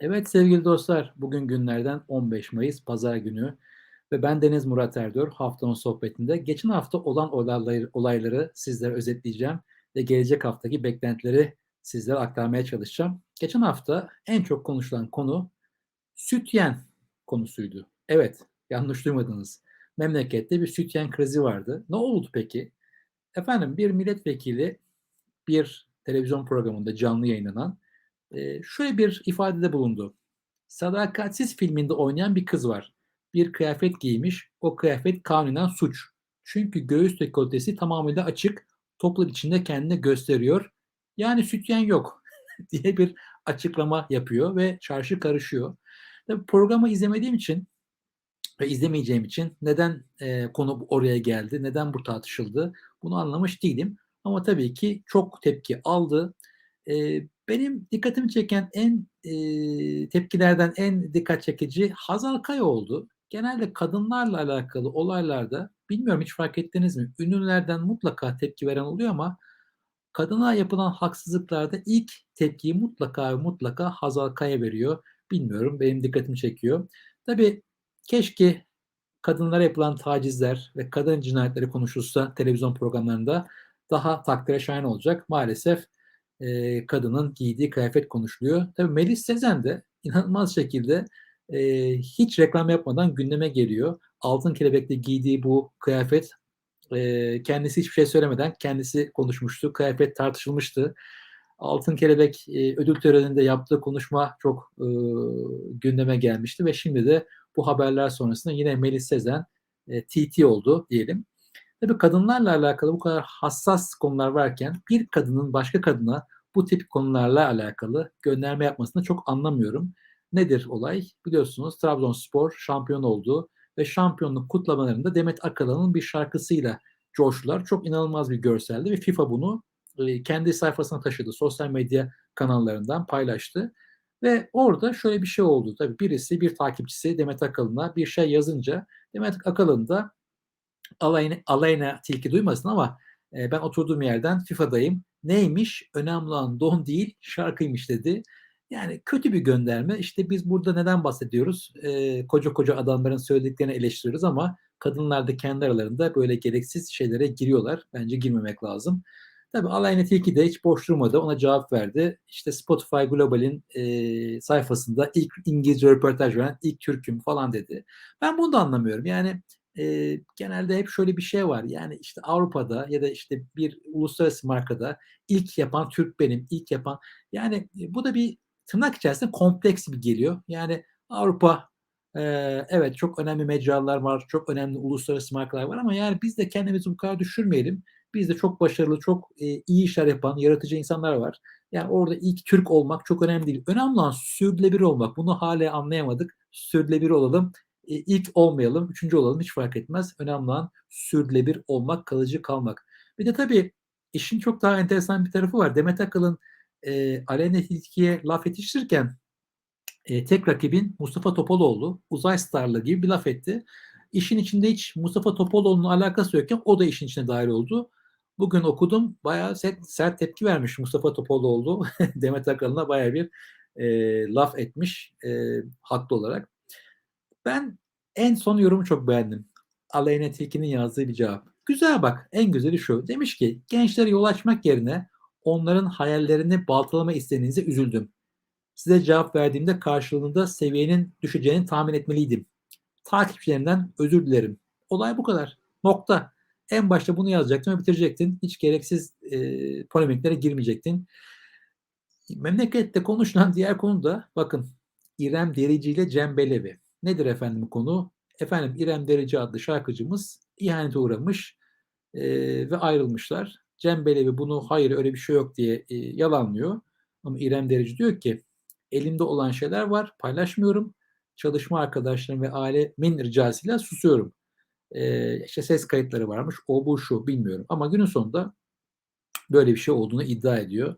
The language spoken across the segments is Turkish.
Evet sevgili dostlar, bugün günlerden 15 Mayıs Pazar günü ve ben Deniz Murat Erdoğan haftanın sohbetinde geçen hafta olan olayları, olayları sizlere özetleyeceğim ve gelecek haftaki beklentileri sizlere aktarmaya çalışacağım. Geçen hafta en çok konuşulan konu sütyen konusuydu. Evet, yanlış duymadınız. Memlekette bir sütyen krizi vardı. Ne oldu peki? Efendim bir milletvekili bir televizyon programında canlı yayınlanan Şöyle bir ifadede bulundu. Sadakatsiz filminde oynayan bir kız var. Bir kıyafet giymiş. O kıyafet kanunen suç. Çünkü göğüs dekoltesi tamamıyla açık. Toplum içinde kendini gösteriyor. Yani sütyen yok diye bir açıklama yapıyor ve çarşı karışıyor. Tabii programı izlemediğim için ve izlemeyeceğim için neden eee, konu oraya geldi, neden bu tartışıldı bunu anlamış değilim. Ama tabii ki çok tepki aldı. Eee, benim dikkatimi çeken en, eee, tepkilerden en dikkat çekici Hazal Kaya oldu. Genelde kadınlarla alakalı olaylarda, bilmiyorum hiç fark ettiniz mi? Ünlülerden mutlaka tepki veren oluyor ama kadına yapılan haksızlıklarda ilk tepkiyi mutlaka ve mutlaka Hazal Kaya veriyor. Bilmiyorum, benim dikkatimi çekiyor. Tabii keşke kadınlara yapılan tacizler ve kadın cinayetleri konuşulsa televizyon programlarında daha takdire şayan olacak. Maalesef eee, kadının giydiği kıyafet konuşuluyor. Tabii Melis Sezen de inanılmaz şekilde eee, hiç reklam yapmadan gündeme geliyor. Altın Kelebek'te giydiği bu kıyafet eee, kendisi hiçbir şey söylemeden kendisi konuşmuştu. Kıyafet tartışılmıştı. Altın Kelebek eee, ödül töreninde yaptığı konuşma çok ııı, gündeme gelmişti ve şimdi de bu haberler sonrasında yine Melis Sezen eee, TT oldu diyelim. Tabii kadınlarla alakalı bu kadar hassas konular varken bir kadının başka kadına bu tip konularla alakalı gönderme yapmasını çok anlamıyorum. Nedir olay? Biliyorsunuz Trabzonspor şampiyon oldu ve şampiyonluk kutlamalarında Demet Akalın'ın bir şarkısıyla coştular. Çok inanılmaz bir görseldi ve FIFA bunu e, kendi sayfasına taşıdı. Sosyal medya kanallarından paylaştı. Ve orada şöyle bir şey oldu. Tabii birisi, bir takipçisi Demet Akalın'a bir şey yazınca Demet Akalın da alayına, alayına tilki duymasın ama e, ben oturduğum yerden FIFA'dayım. Neymiş? Önemli olan don değil şarkıymış dedi. Yani kötü bir gönderme. İşte biz burada neden bahsediyoruz? E, koca koca adamların söylediklerini eleştiriyoruz ama kadınlar da kendi aralarında böyle gereksiz şeylere giriyorlar. Bence girmemek lazım. Tabii Alayna Tilki de hiç boş durmadı. Ona cevap verdi. İşte Spotify Global'in e, sayfasında ilk İngilizce röportaj veren ilk Türk'üm falan dedi. Ben bunu da anlamıyorum. Yani Eee, genelde hep şöyle bir şey var. Yani, işte, Avrupa'da ya da, işte, bir uluslararası markada ilk yapan Türk benim, ilk yapan Yani, eee, bu da bir tırnak içerisinde kompleks gibi geliyor. Yani, Avrupa, eee, evet, çok önemli mecralar var, çok önemli uluslararası markalar var ama, yani, biz de kendimizi bu kadar düşürmeyelim. Bizde çok başarılı, çok, eee, iyi işler yapan, yaratıcı insanlar var. Yani, orada ilk Türk olmak çok önemli değil. Önemli olan sürdürülebilir olmak. Bunu hâlâ anlayamadık. Sürdürülebilir olalım. E, ilk olmayalım, üçüncü olalım hiç fark etmez. Önemli olan sürdürülebilir olmak, kalıcı kalmak. Bir de tabii işin çok daha enteresan bir tarafı var. Demet Akalın eee Aleyna Tilki'ye laf yetiştirirken eee, tek rakibin Mustafa Topaloğlu, uzay starlığı gibi bir laf etti. İşin içinde hiç Mustafa Topaloğlu'nun alakası yokken o da işin içine dahil oldu. Bugün okudum, bayağı sert, sert tepki vermiş Mustafa Topaloğlu. Demet Akalın'a bayağı bir eee, laf etmiş eee, haklı olarak. Ben en son yorumu çok beğendim. Aleyna Tilki'nin yazdığı bir cevap. Güzel bak, en güzeli şu. Demiş ki, gençlere yol açmak yerine onların hayallerini baltalama isteğinize üzüldüm. Size cevap verdiğimde karşılığında seviyenin düşeceğini tahmin etmeliydim. Takipçilerimden özür dilerim. Olay bu kadar. Nokta. En başta bunu yazacaktın ve bitirecektin. Hiç gereksiz e, polemiklere girmeyecektin. Memlekette konuşulan diğer konu da bakın İrem Derici ile Cem Belevi. Nedir efendim konu? Efendim İrem Derici adlı şarkıcımız ihanete uğramış eee, ve ayrılmışlar. Cem Belevi bunu hayır öyle bir şey yok diye e, yalanlıyor. Ama İrem Derici diyor ki elimde olan şeyler var paylaşmıyorum. Çalışma arkadaşlarım ve ailemin ricasıyla susuyorum. Eee işte ses kayıtları varmış. O bu şu bilmiyorum. Ama günün sonunda böyle bir şey olduğunu iddia ediyor.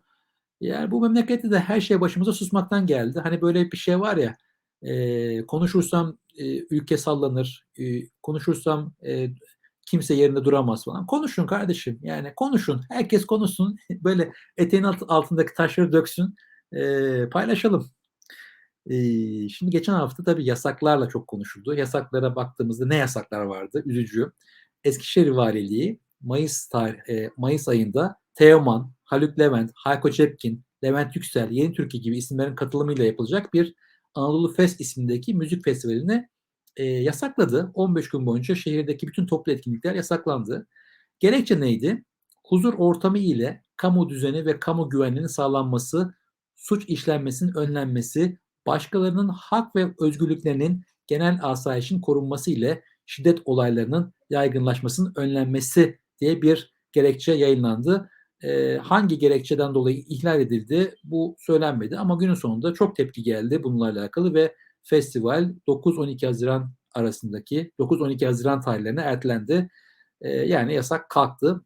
Yani bu memlekette de her şey başımıza susmaktan geldi. Hani böyle bir şey var ya, eee, konuşursam, eee, ülke sallanır, eee, konuşursam, eee, kimse yerinde duramaz falan. Konuşun kardeşim, yani konuşun. Herkes konuşsun. Böyle eteğin alt altındaki taşları döksün, eee, paylaşalım. Eee, şimdi geçen hafta tabii yasaklarla çok konuşuldu. Yasaklara baktığımızda ne yasaklar vardı? Üzücü. Eskişehir Valiliği mayıs tarih eee, mayıs ayında Teoman, Haluk Levent, Hayko Cepkin, Levent Yüksel, Yeni Türkiye gibi isimlerin katılımıyla yapılacak bir Anadolu Fest ismindeki müzik festivalini, eee, yasakladı. 15 gün boyunca şehirdeki bütün toplu etkinlikler yasaklandı. Gerekçe neydi? Huzur ortamı ile kamu düzeni ve kamu güvenliğinin sağlanması, suç işlenmesinin önlenmesi, başkalarının hak ve özgürlüklerinin genel asayişin korunması ile şiddet olaylarının yaygınlaşmasının önlenmesi diye bir gerekçe yayınlandı. Eee, hangi gerekçeden dolayı ihlal edildi bu söylenmedi ama günün sonunda çok tepki geldi bununla alakalı ve festival 9-12 Haziran arasındaki 9-12 Haziran tarihlerine ertelendi. Eee, yani yasak kalktı.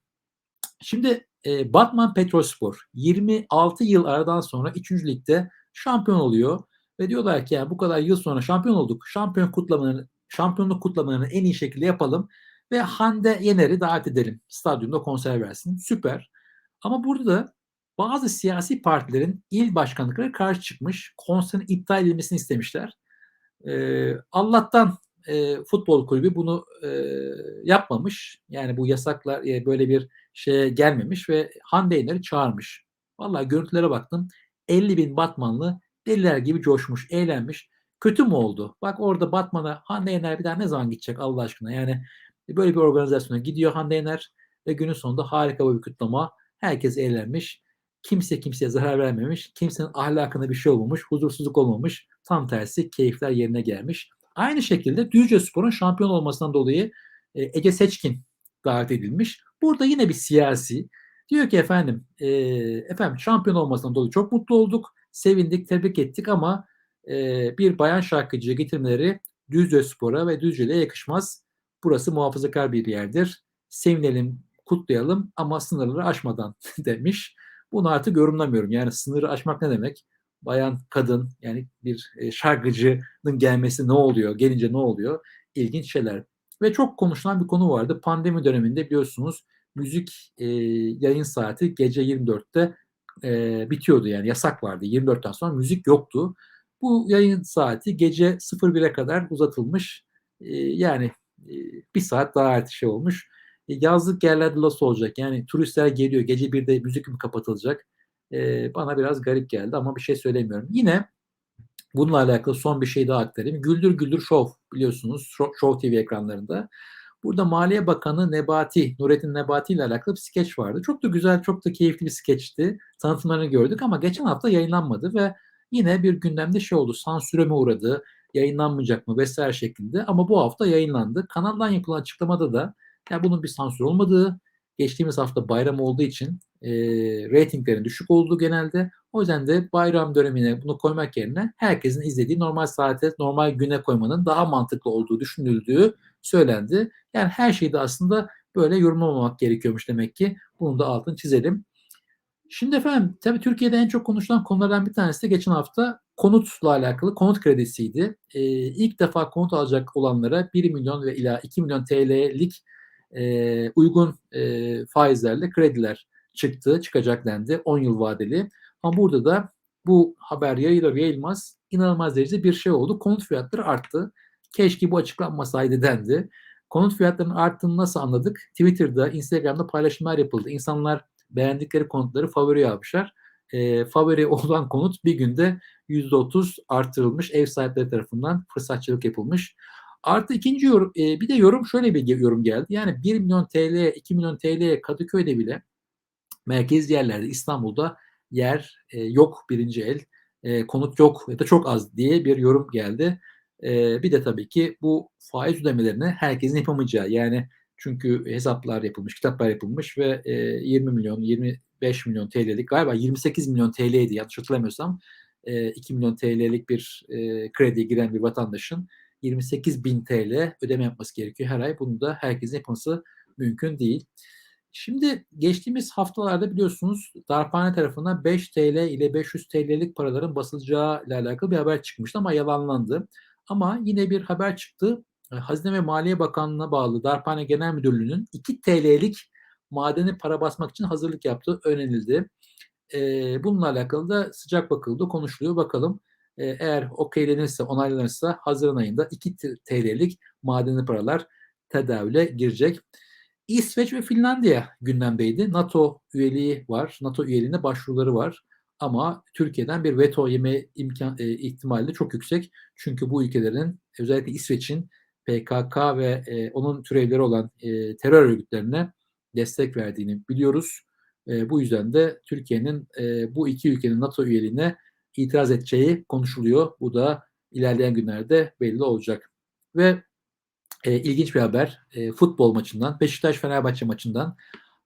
Şimdi e, Batman Petrolspor 26 yıl aradan sonra 3. ligde şampiyon oluyor ve diyorlar ki yani bu kadar yıl sonra şampiyon olduk. Şampiyon kutlamalarını şampiyonluk kutlamalarını en iyi şekilde yapalım ve Hande Yener'i davet edelim. Stadyumda konser versin. Süper. Ama burada bazı siyasi partilerin il başkanlıkları karşı çıkmış. Konserin iptal edilmesini istemişler. Ee, Allah'tan e, futbol kulübü bunu e, yapmamış. Yani bu yasaklar e, böyle bir şeye gelmemiş ve Hande Yener'i çağırmış. Vallahi görüntülere baktım. 50 bin Batmanlı deliler gibi coşmuş, eğlenmiş. Kötü mü oldu? Bak orada Batman'a Hande Yener bir daha ne zaman gidecek Allah aşkına? Yani böyle bir organizasyona gidiyor Hande Yener ve günün sonunda harika bir kutlama. Herkes eğlenmiş. Kimse kimseye zarar vermemiş. Kimsenin ahlakına bir şey olmamış. Huzursuzluk olmamış. Tam tersi keyifler yerine gelmiş. Aynı şekilde Düzce Spor'un şampiyon olmasından dolayı e, Ege Seçkin davet edilmiş. Burada yine bir siyasi diyor ki efendim e, efendim şampiyon olmasından dolayı çok mutlu olduk. Sevindik, tebrik ettik ama e, bir bayan şarkıcı getirmeleri Düzce Spor'a ve Düzce'ye yakışmaz. Burası muhafazakar bir yerdir. Sevinelim, kutlayalım ama sınırları aşmadan demiş. Bunu artık yorumlamıyorum. Yani sınırı aşmak ne demek? Bayan, kadın yani bir şarkıcının gelmesi ne oluyor? Gelince ne oluyor? İlginç şeyler. Ve çok konuşulan bir konu vardı. Pandemi döneminde biliyorsunuz müzik e, yayın saati gece 24'te e, bitiyordu yani yasak vardı. 24'ten sonra müzik yoktu. Bu yayın saati gece 01'e kadar uzatılmış. E, yani e, bir saat daha artı şey olmuş. E, yazlık yerlerde nasıl olacak? Yani turistler geliyor gece 1'de müzik mi kapatılacak? E, bana biraz garip geldi ama bir şey söylemiyorum. Yine bununla alakalı son bir şey daha aktarayım. Güldür Güldür Show biliyorsunuz Show TV ekranlarında. Burada Maliye Bakanı Nebati, Nurettin Nebati ile alakalı bir skeç vardı. Çok da güzel, çok da keyifli bir skeçti. Tanıtımlarını gördük ama geçen hafta yayınlanmadı ve yine bir gündemde şey oldu. Sansüre mi uğradı, yayınlanmayacak mı vesaire şeklinde. Ama bu hafta yayınlandı. Kanaldan yapılan açıklamada da ya bunun bir sansür olmadığı, geçtiğimiz hafta bayram olduğu için e, reytinglerin düşük olduğu genelde. O yüzden de bayram dönemine bunu koymak yerine herkesin izlediği normal saate, normal güne koymanın daha mantıklı olduğu düşünüldüğü söylendi. Yani her şeyi de aslında böyle yorumlamamak gerekiyormuş demek ki. Bunu da altını çizelim. Şimdi efendim tabii Türkiye'de en çok konuşulan konulardan bir tanesi de geçen hafta konutla alakalı konut kredisiydi. Ee, ilk defa konut alacak olanlara 1 milyon ve ila 2 milyon TL'lik e, uygun e, faizlerle krediler çıktı, çıkacak dendi 10 yıl vadeli. Ama burada da bu haber yayılır yayılmaz inanılmaz derecede bir şey oldu. Konut fiyatları arttı. Keşke bu açıklanmasaydı dendi. Konut fiyatlarının arttığını nasıl anladık? Twitter'da, Instagram'da paylaşımlar yapıldı. İnsanlar beğendikleri konutları favori yapmışlar. E, favori olan konut bir günde %30 artırılmış ev sahipleri tarafından fırsatçılık yapılmış. Artı ikinci yorum, e, bir de yorum şöyle bir yorum geldi. Yani 1 milyon TL, 2 milyon TL'ye Kadıköy'de bile merkez yerlerde İstanbul'da yer e, yok birinci el, e, konut yok ya da çok az diye bir yorum geldi. E, bir de tabii ki bu faiz ödemelerini herkesin yapamayacağı yani çünkü hesaplar yapılmış, kitaplar yapılmış ve e, 20 milyon, 25 milyon TL'lik galiba 28 milyon TL'ydi yanlış hatırlamıyorsam e, 2 milyon TL'lik bir e, krediye giren bir vatandaşın 28 bin TL ödeme yapması gerekiyor her ay. Bunu da herkesin yapması mümkün değil. Şimdi geçtiğimiz haftalarda biliyorsunuz Darphane tarafından 5 TL ile 500 TL'lik paraların basılacağı ile alakalı bir haber çıkmıştı ama yalanlandı. Ama yine bir haber çıktı. Hazine ve Maliye Bakanlığı'na bağlı Darphane Genel Müdürlüğü'nün 2 TL'lik madeni para basmak için hazırlık yaptığı öğrenildi. Bununla alakalı da sıcak bakıldı, konuşuluyor. Bakalım eğer okeylenirse, onaylanırsa haziran ayında 2 t TL'lik madeni paralar tedavüle girecek. İsveç ve Finlandiya gündemdeydi. NATO üyeliği var. NATO üyeliğine başvuruları var. Ama Türkiye'den bir veto yeme imkan eee, ihtimali de çok yüksek. Çünkü bu ülkelerin özellikle İsveç'in PKK ve, eee, onun türevleri olan, eee, terör örgütlerine destek verdiğini biliyoruz. Eee, bu yüzden de Türkiye'nin, eee, bu 2 ülkenin NATO üyeliğine itiraz edeceği konuşuluyor. Bu da ilerleyen günlerde belli olacak. Ve, eee, ilginç bir haber, eee, futbol maçından, Beşiktaş-Fenerbahçe maçından.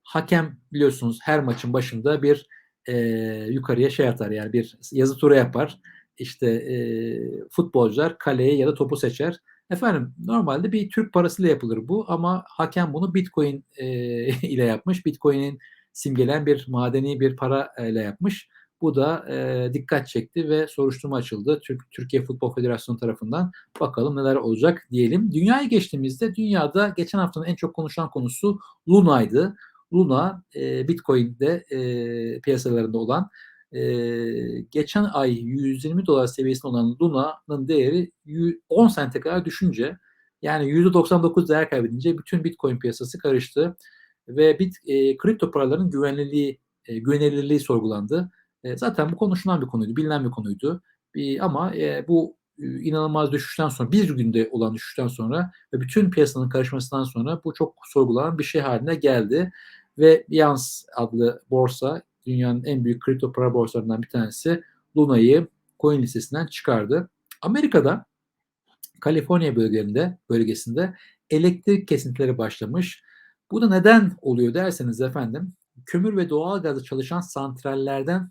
Hakem biliyorsunuz her maçın başında bir, eee, yukarıya şey atar, yani bir yazı tura yapar. İşte, eee, futbolcular kaleyi ya da topu seçer. Efendim normalde bir Türk parasıyla yapılır bu ama hakem bunu Bitcoin, eee, ile yapmış. Bitcoin'in simgeleyen bir madeni bir para ile yapmış. Bu da, eee, dikkat çekti ve soruşturma açıldı Türk Türkiye Futbol Federasyonu tarafından. Bakalım neler olacak diyelim. Dünyaya geçtiğimizde dünyada geçen haftanın en çok konuşulan konusu Luna'ydı. Luna, eee, Bitcoin'de, eee, piyasalarında olan, eee, geçen ay $120 seviyesinde olan Luna'nın değeri yü 10 sente kadar düşünce, yani %99 değer kaybedince bütün Bitcoin piyasası karıştı ve bit eee, kripto paraların güvenliliği, eee, güvenilirliği sorgulandı. Eee, zaten bu konuşulan bir konuydu, bilinen bir konuydu. İii, ama, eee, bu, üüü, inanılmaz düşüşten sonra, bir günde olan düşüşten sonra ve bütün piyasanın karışmasından sonra bu çok sorgulanan bir şey hâline geldi ve Binance adlı borsa, dünyanın en büyük kripto para borsalarından bir tanesi Luna'yı coin listesinden çıkardı. Amerika'da Kaliforniya bölgelerinde bölgesinde elektrik kesintileri başlamış. Bu da neden oluyor derseniz efendim, kömür ve doğalgazla çalışan santrallerden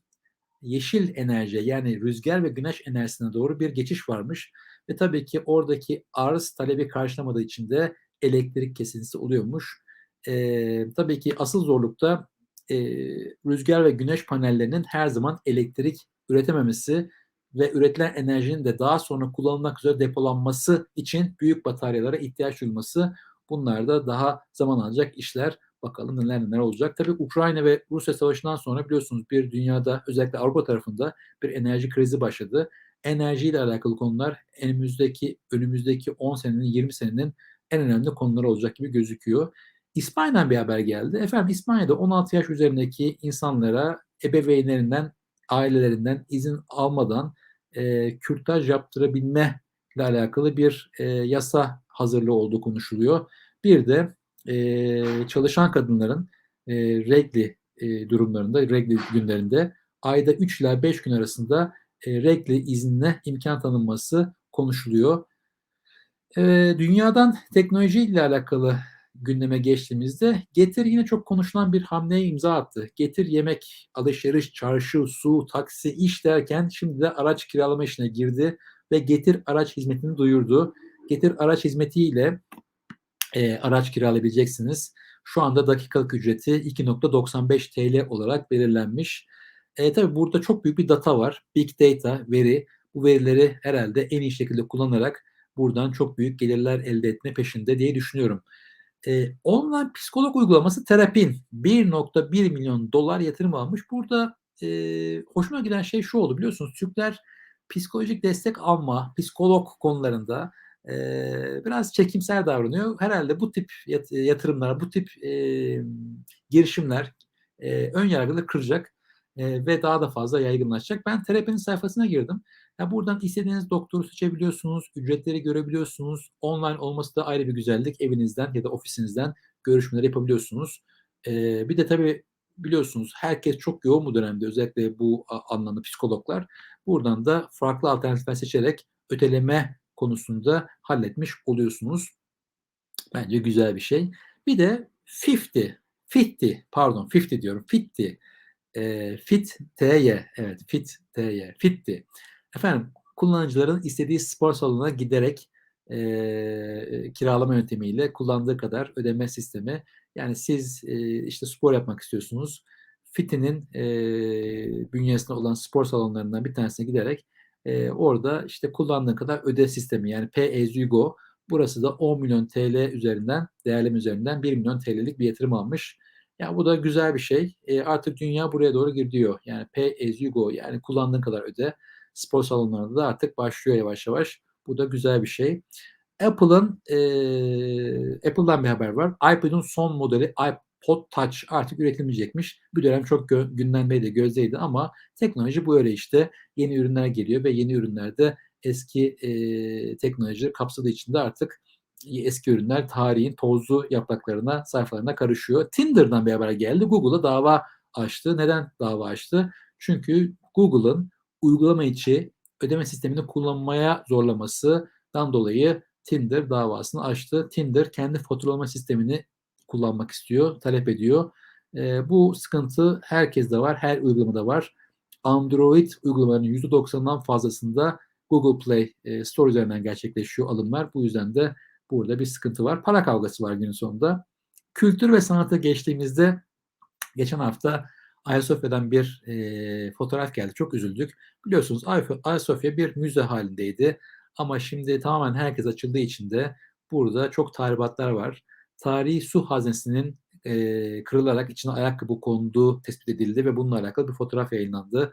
yeşil enerjiye yani rüzgar ve güneş enerjisine doğru bir geçiş varmış ve tabii ki oradaki arz talebi karşılamadığı için de elektrik kesintisi oluyormuş. Eee, tabii ki asıl zorluk da, eee, rüzgar ve güneş panellerinin her zaman elektrik üretememesi ve üretilen enerjinin de daha sonra kullanılmak üzere depolanması için büyük bataryalara ihtiyaç duyulması. Bunlar da daha zaman alacak işler. Bakalım neler neler olacak. Tabii Ukrayna ve Rusya savaşından sonra biliyorsunuz bir dünyada özellikle Avrupa tarafında bir enerji krizi başladı. Enerjiyle alakalı konular önümüzdeki önümüzdeki 10 senenin, 20 senenin en önemli konuları olacak gibi gözüküyor. İspanya'dan bir haber geldi. Efendim İspanya'da 16 yaş üzerindeki insanlara ebeveynlerinden, ailelerinden izin almadan, eee, kürtaj yaptırabilmeyle alakalı bir, eee, yasa hazırlığı olduğu konuşuluyor. Bir de, eee, çalışan kadınların, eee, regl, eee, durumlarında, regl günlerinde ayda 3 ila 5 gün arasında, eee, regl iznine imkân tanınması konuşuluyor. Eee, dünyadan teknolojiyle alakalı gündeme geçtiğimizde Getir yine çok konuşulan bir hamleye imza attı. Getir yemek, alışveriş, çarşı, su, taksi, iş derken şimdi de araç kiralama işine girdi ve Getir araç hizmetini duyurdu. Getir araç hizmetiyle, eee, araç kiralayabileceksiniz. Şu anda dakikalık ücreti $2.95 TL olarak belirlenmiş. Eee, tabii burada çok büyük bir data var. Big data, veri. Bu verileri herhâlde en iyi şekilde kullanarak buradan çok büyük gelirler elde etme peşinde diye düşünüyorum. Eee, online psikolog uygulaması Terapin $1.1 milyon yatırım almış. Burada, eee, hoşuma giden şey şu oldu biliyorsunuz Türkler psikolojik destek alma, psikolog konularında, biraz çekimser davranıyor. Herhâlde bu tip yat yatırımlar, bu tip, girişimler, ön yargıları kıracak, ve daha da fazla yaygınlaşacak. Ben Terapin'in sayfasına girdim. Ya, buradan istediğiniz doktoru seçebiliyorsunuz, ücretleri görebiliyorsunuz. Online olması da ayrı bir güzellik. Evinizden ya da ofisinizden görüşmeler yapabiliyorsunuz. Bir de tabii biliyorsunuz herkes çok yoğun bu dönemde özellikle bu anlamda psikologlar. Buradan da farklı alternatifler seçerek öteleme konusunda halletmiş oluyorsunuz. Bence güzel bir şey. Bir de Fifty, Fitty pardon Fifty diyorum, Fitty, eee, Fit-TY evet Fit-TY, Fitty. Efendim kullanıcıların istediği spor salonuna giderek, eee, kiralama yöntemiyle kullandığı kadar ödeme sistemi. Yani siz, eee, işte spor yapmak istiyorsunuz. Fitty'nin, eee, bünyesinde olan spor salonlarından bir tanesine giderek, eee, orada işte kullandığın kadar öde sistemi yani pay as go. Burası da $10.000.000 TL üzerinden, değerleme üzerinden $1.000.000 TL'lik bir yatırım almış. Ya, bu da güzel bir şey. Eee, artık dünya buraya doğru gidiyor. Yani pay as go yani kullandığın kadar öde. spor salonlarında da artık başlıyor yavaş yavaş. Bu da güzel bir şey. Apple'ın eee, Apple'dan bir haber var. iPad'in son modeli iPod Touch artık üretilmeyecekmiş. Bir dönem çok gö- gündemdeydi, gözdeydi ama teknoloji bu öyle işte. Yeni ürünler geliyor ve yeni ürünlerde eski eee teknolojileri kapsadığı için de artık eski ürünler tarihin tozlu yapraklarına, sayfalarına karışıyor. Tinder'dan bir haber geldi. Google'a dava açtı. Neden dava açtı? Çünkü Google'ın uygulama içi ödeme sistemini kullanmaya zorlamasından dolayı Tinder davasını açtı. Tinder kendi faturalama sistemini kullanmak istiyor, talep ediyor. E, bu sıkıntı herkeste var, her uygulamada var. Android uygulamalarının %90'dan fazlasında Google Play e, Store üzerinden gerçekleşiyor alımlar. Bu yüzden de burada bir sıkıntı var. Para kavgası var günün sonunda. Kültür ve sanata geçtiğimizde geçen hafta Ayasofya'dan bir e, fotoğraf geldi. Çok üzüldük. Biliyorsunuz Ayasofya bir müze halindeydi. Ama şimdi tamamen herkes açıldığı için de burada çok tahribatlar var. Tarihi su haznesinin e, kırılarak içine ayakkabı konduğu tespit edildi ve bununla alakalı bir fotoğraf yayınlandı.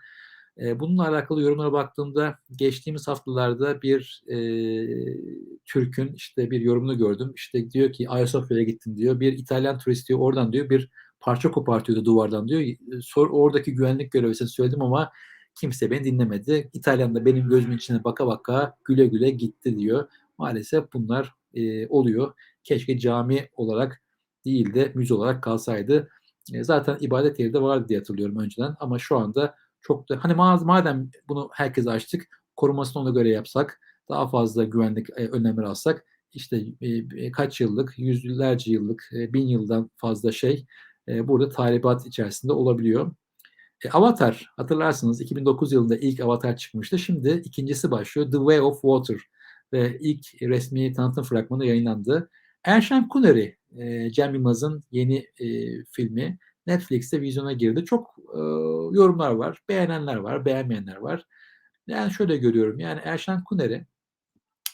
E, bununla alakalı yorumlara baktığımda geçtiğimiz haftalarda bir e, Türk'ün işte bir yorumunu gördüm. İşte diyor ki Ayasofya'ya gittim diyor. Bir İtalyan turist diyor oradan diyor bir parça kopartıyordu duvardan diyor. Sor, oradaki güvenlik görevlisine söyledim ama kimse beni dinlemedi. İtalyan da benim gözümün içine baka baka güle güle gitti diyor. Maalesef bunlar e, oluyor. Keşke cami olarak değil de müze olarak kalsaydı. E, zaten ibadet yeri de vardı diye hatırlıyorum önceden ama şu anda çok da hani madem bunu herkese açtık korumasını ona göre yapsak daha fazla güvenlik e, önlemleri alsak işte e, kaç yıllık, yüzlerce yıllık, e, bin yıldan fazla şey e, burada tahribat içerisinde olabiliyor. E, Avatar hatırlarsınız 2009 yılında ilk Avatar çıkmıştı. Şimdi ikincisi başlıyor. The Way of Water ve ilk resmi tanıtım fragmanı yayınlandı. Erşen Kuneri, e, Cem Yılmaz'ın yeni e, filmi Netflix'te vizyona girdi. Çok e, yorumlar var. Beğenenler var, beğenmeyenler var. Yani şöyle görüyorum. Yani Erşen Kuneri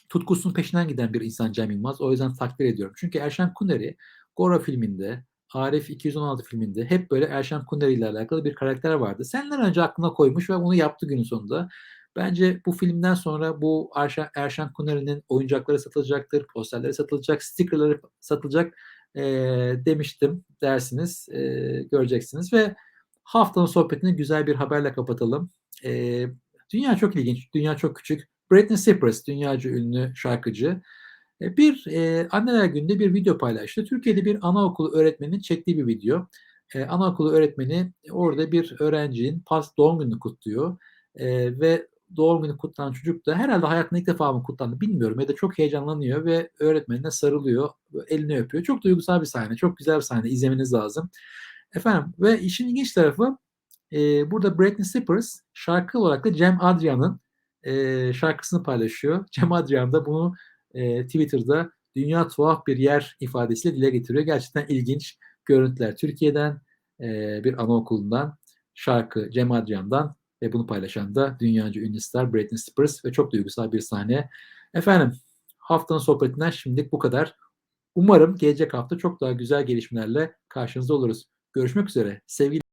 tutkusunun peşinden giden bir insan Cem Yılmaz. O yüzden takdir ediyorum. Çünkü Erşen Kuneri Gora filminde, Arif 216 filminde hep böyle Erşen Kuneri ile alakalı bir karakter vardı. Senden önce aklına koymuş ve onu yaptı günün sonunda. Bence bu filmden sonra bu Erşen, Erşen Kuneri'nin oyuncakları satılacaktır, posterleri satılacak, stickerları satılacak e, demiştim dersiniz, e, göreceksiniz ve haftanın sohbetini güzel bir haberle kapatalım. E, dünya çok ilginç, dünya çok küçük. Britney Spears, dünyaca ünlü şarkıcı, bir e, anneler günde bir video paylaştı. Türkiye'de bir anaokulu öğretmeninin çektiği bir video. E, anaokulu öğretmeni orada bir öğrencinin pas doğum gününü kutluyor e, ve doğum günü kutlanan çocuk da herhalde hayatında ilk defa mı kutlandı bilmiyorum ya da çok heyecanlanıyor ve öğretmenine sarılıyor, elini öpüyor. Çok duygusal bir sahne, çok güzel bir sahne, izlemeniz lazım. Efendim ve işin ilginç tarafı e, burada Britney Spears şarkı olarak da Cem Adrian'ın e, şarkısını paylaşıyor. Cem Adrian da bunu e, Twitter'da dünya tuhaf bir yer ifadesiyle dile getiriyor. Gerçekten ilginç görüntüler Türkiye'den e, bir anaokulundan şarkı Cem Adrian'dan ve bunu paylaşan da dünyaca ünlü star Britney Spears ve çok duygusal bir sahne. Efendim haftanın sohbetinden şimdilik bu kadar. Umarım gelecek hafta çok daha güzel gelişmelerle karşınızda oluruz. Görüşmek üzere. Sevgili